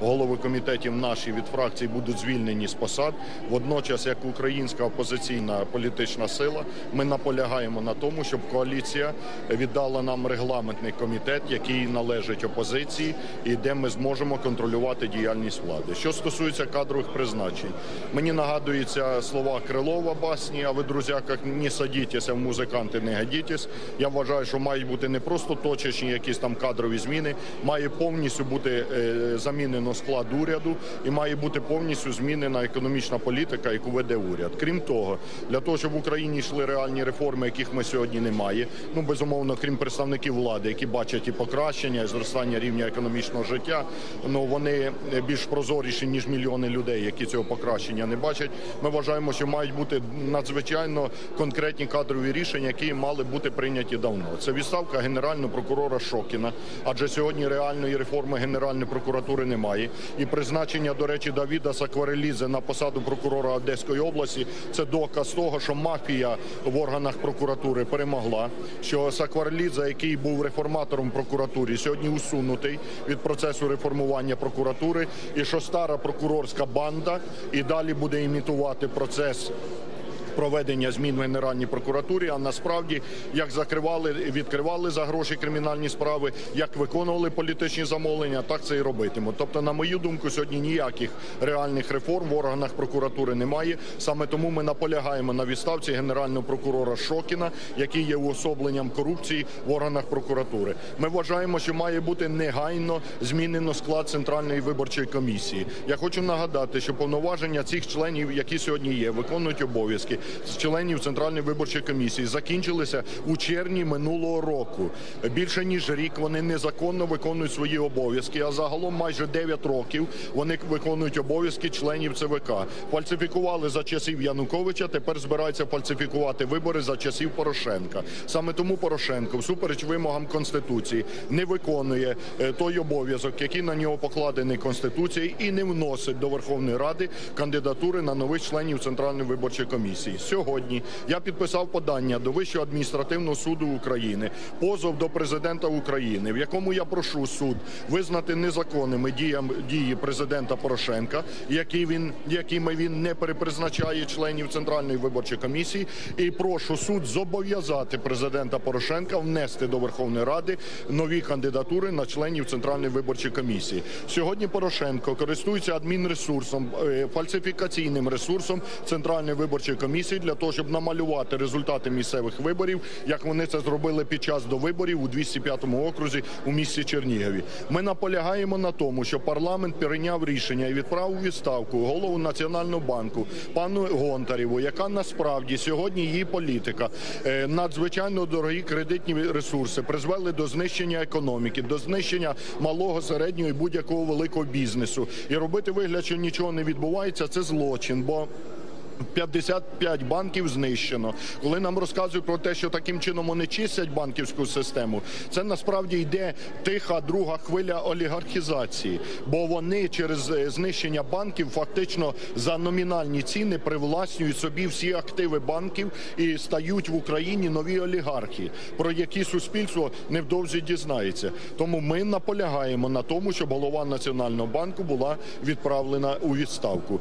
голови комітетів наші від фракцій будуть звільнені з посад. Водночас, як українська опозиційна політична сила, ми наполягаємо на тому, щоб коаліція віддала нам регламентний комітет, який належить опозиції, і де ми зможемо контролювати діяльність влади. Що стосується кадрових призначень, мені нагадуються слова Крилова басні, а ви, друзяка, не садітеся в музиканти, не годітесь. Я вважаю, що мають бути не просто точечні якісь там кадрові зміни, має повністю бути е, замінено склад уряду і має бути повністю змінена економічна політика, яку веде уряд. Крім того, для того, щоб в Україні йшли реальні реформи, яких ми сьогодні немає, ну безумовно, крім представників влади, які бачать і покращення, і зростання рівня економічного життя, ну вони більш прозоріші ніж мільйони людей, які цього покращення не бачать. Ми вважаємо, що мають бути надзвичайно конкретні кадрові рішення, які мали бути прийняті давно. Це відставка генерального прокурора Шокіна, адже сьогодні реальної реформи Генеральної прокуратури немає. І призначення, до речі, Давіда Сакварелідзе на посаду прокурора Одеської області це доказ того, що мафія в органах прокуратури перемогла. Що Сакварелідзе, який був реформатором прокуратури, сьогодні усунутий від процесу реформування прокуратури, і що стара прокурорська банда і далі буде імітувати процес проведення змін в Генеральній прокуратурі, а насправді як закривали, відкривали за гроші кримінальні справи, як виконували політичні замовлення, так це і робитимуть. Тобто, на мою думку, сьогодні ніяких реальних реформ в органах прокуратури немає. Саме тому ми наполягаємо на відставці генерального прокурора Шокіна, який є уособленням корупції в органах прокуратури. Ми вважаємо, що має бути негайно змінено склад центральної виборчої комісії. Я хочу нагадати, що повноваження цих членів, які сьогодні є, виконують обов'язки з членів Центральної виборчої комісії закінчилися у червні минулого року. Більше ніж рік вони незаконно виконують свої обов'язки. А загалом майже 9 років вони виконують обов'язки членів ЦВК. Фальсифікували за часів Януковича. Тепер збираються фальсифікувати вибори за часів Порошенка. Саме тому Порошенко, всупереч вимогам конституції, не виконує е, той обов'язок, який на нього покладений конституцією, і не вносить до Верховної Ради кандидатури на нових членів Центральної виборчої комісії. Сьогодні. Я підписав подання до Вищого адміністративного суду України, позов до президента України, в якому я прошу суд визнати незаконними діям дії президента Порошенка, які він якими він не перепризначає членів Центральної виборчої комісії, і прошу суд зобов'язати президента Порошенка внести до Верховної Ради нові кандидатури на членів Центральної виборчої комісії. Сьогодні Порошенко користується адмінресурсом, е, фальсифікаційним ресурсом Центральної виборчої комісії для того, щоб намалювати результати місцевих виборів, як вони це зробили під час до виборів у 205 окрузі у місті Чернігові. Ми наполягаємо на тому, що парламент прийняв рішення і відправив відставку голову Національного банку пану Гонтарєву, яка насправді сьогодні її політика е, надзвичайно дорогі кредитні ресурси призвели до знищення економіки, до знищення малого, середнього і будь-якого великого бізнесу. І робити вигляд, що нічого не відбувається, це злочин. бо 55 банків знищено. Коли нам розказують про те, що таким чином вони чистять банківську систему, це насправді йде тиха друга хвиля олігархізації, бо вони через е, знищення банків фактично за номінальні ціни привласнюють собі всі активи банків і стають в Україні нові олігархи, про які суспільство невдовзі дізнається. Тому ми наполягаємо на тому, щоб голова національного банку була відправлена у відставку.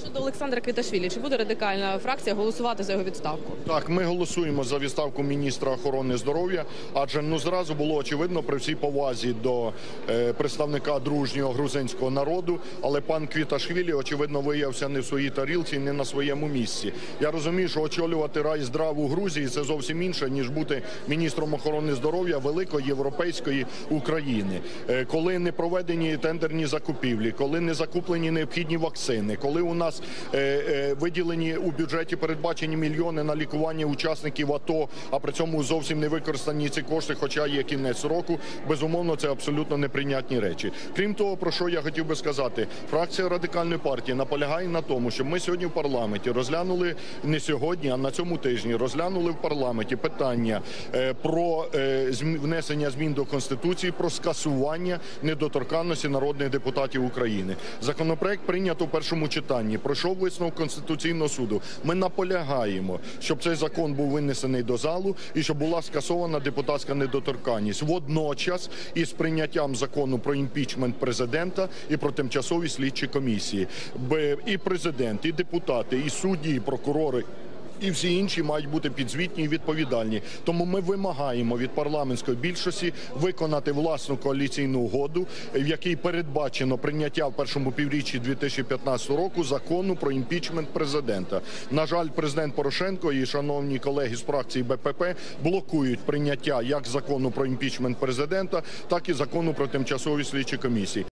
Щодо Олександра Квіташвілі, чи буде радикальна фракція голосувати за його відставку? Так, ми голосуємо за відставку міністра охорони здоров'я, адже ну зразу було очевидно при всій повазі до е, представника дружнього грузинського народу, але пан Квіташвілі, очевидно, виявився не в своїй тарілці, не на своєму місці. Я розумію, що очолювати рай здрав Грузії це зовсім інше ніж бути міністром охорони здоров'я великої європейської України, Е, коли не проведені тендерні закупівлі, коли не закуплені необхідні вакцини, коли у нас е, е, виділені у бюджеті передбачені мільйони на лікування учасників АТО, а при цьому зовсім не використані ці кошти, хоча є кінець року. Безумовно, це абсолютно неприйнятні речі. Крім того, про що я хотів би сказати, фракція радикальної партії наполягає на тому, щоб ми сьогодні в парламенті розглянули не сьогодні, а на цьому тижні розглянули в парламенті питання е, про внесення змін до конституції, про скасування недоторканності народних депутатів України. Законопроект прийнято в першому читанні. Україні, пройшов висновок Конституційного суду. Ми наполягаємо, щоб цей закон був винесений до залу і щоб була скасована депутатська недоторканність. Водночас із прийняттям закону про імпічмент президента і про тимчасові слідчі комісії. І президент, і депутати, і судді, і прокурори. І всі інші мають бути підзвітні і відповідальні. Тому ми вимагаємо від парламентської більшості виконати власну коаліційну угоду, в якій передбачено прийняття в першому півріччі 2015 року закону про імпічмент президента. На жаль, президент Порошенко і шановні колеги з фракції БПП блокують прийняття як закону про імпічмент президента, так і закону про тимчасові слідчі комісії.